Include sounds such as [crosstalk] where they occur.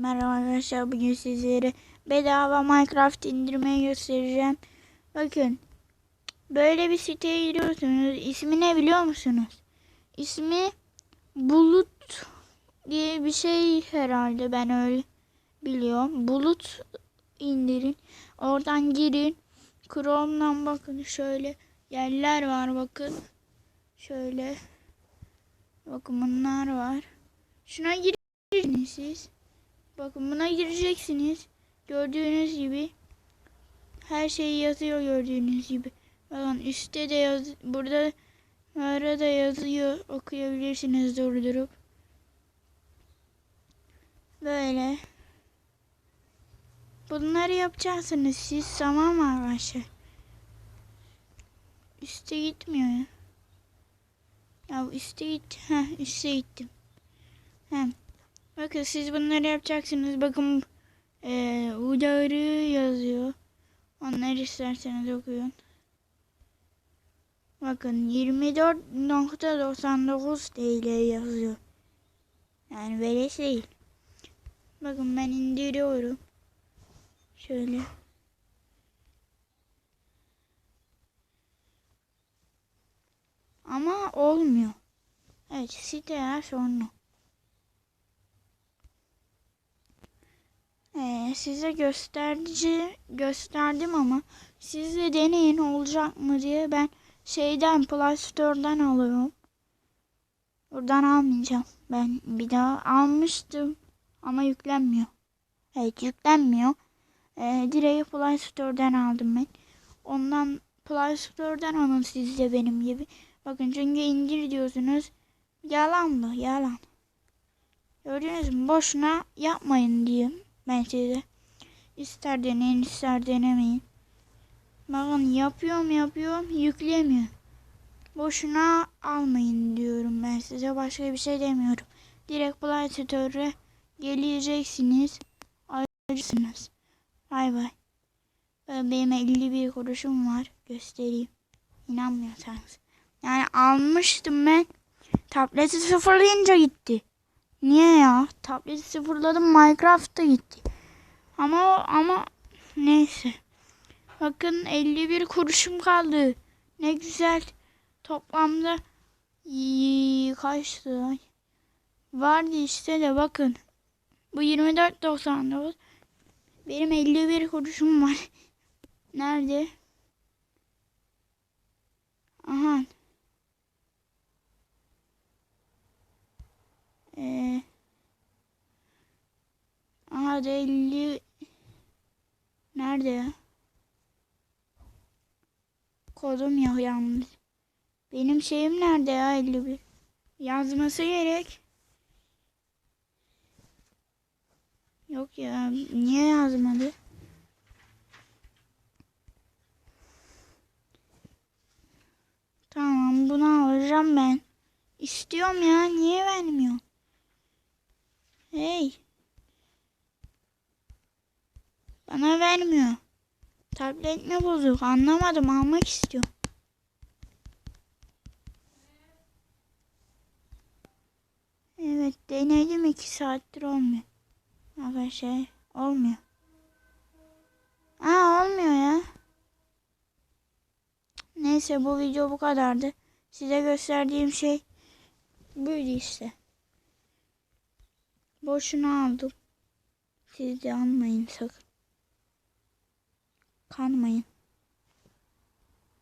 Merhaba arkadaşlar bugün sizlere bedava Minecraft indirmeyi göstereceğim. Bakın böyle bir siteye giriyorsunuz. İsmi ne biliyor musunuz? İsmi Bulut diye bir şey herhalde ben öyle biliyorum. Bulut indirin. Oradan girin. Chrome'dan bakın şöyle yerler var bakın. Şöyle. Bakın bunlar var. Şuna girin siz. Bakın buna gireceksiniz. Gördüğünüz gibi her şeyi yazıyor gördüğünüz gibi. Bakın üstte de yaz burada arada yazıyor. Okuyabilirsiniz durdurup. Böyle. Bunları yapacaksınız siz tamam mı arkadaşlar? Üste gitmiyor ya. Ya üste git. Heh üste gittim. Hem. Bakın siz bunları yapacaksınız. Bakın eee uyarı yazıyor. Onları isterseniz okuyun. Bakın 24.99 TL yazıyor. Yani beleş değil. Bakın ben indiriyorum. Şöyle. Ama olmuyor. Evet siteler sorunu. Ee, size gösterici gösterdim ama siz de deneyin olacak mı diye ben şeyden Play Store'dan alıyorum. Buradan almayacağım. Ben bir daha almıştım ama yüklenmiyor. Evet yüklenmiyor. Ee, direkt Play Store'dan aldım ben. Ondan Play Store'dan alın siz de benim gibi. Bakın çünkü indir diyorsunuz. Yalan mı? Yalan. Gördünüz mü? Boşuna yapmayın diyeyim ben size. İster deneyin ister denemeyin. Bakın yapıyorum yapıyorum yüklemiyor. Boşuna almayın diyorum ben size. Başka bir şey demiyorum. Direkt Play geleceksiniz. Alırsınız. Bay bay. Benim 51 kuruşum var. Göstereyim. İnanmıyorsanız. Yani almıştım ben. Tableti sıfırlayınca gitti. Niye ya? Tableti sıfırladım Minecraft'ta gitti. Ama ama neyse. Bakın 51 kuruşum kaldı. Ne güzel. Toplamda iyi, kaçtı? Vardı işte de bakın. Bu 24.99. Benim 51 kuruşum var. [laughs] Nerede? Aha. Ee, da 50 Nerede ya? Kodum yok yalnız. Benim şeyim nerede ya 51? Yazması gerek. Yok ya niye yazmadı? Tamam bunu alacağım ben. İstiyorum ya niye vermiyor? Bana vermiyor. Tablet mi bozuk anlamadım almak istiyorum. Evet denedim iki saattir olmuyor. Arkadaşlar olmuyor. Aa olmuyor ya. Neyse bu video bu kadardı. Size gösterdiğim şey buydu işte. Boşuna aldım. Siz de almayın sakın. Kanmayın.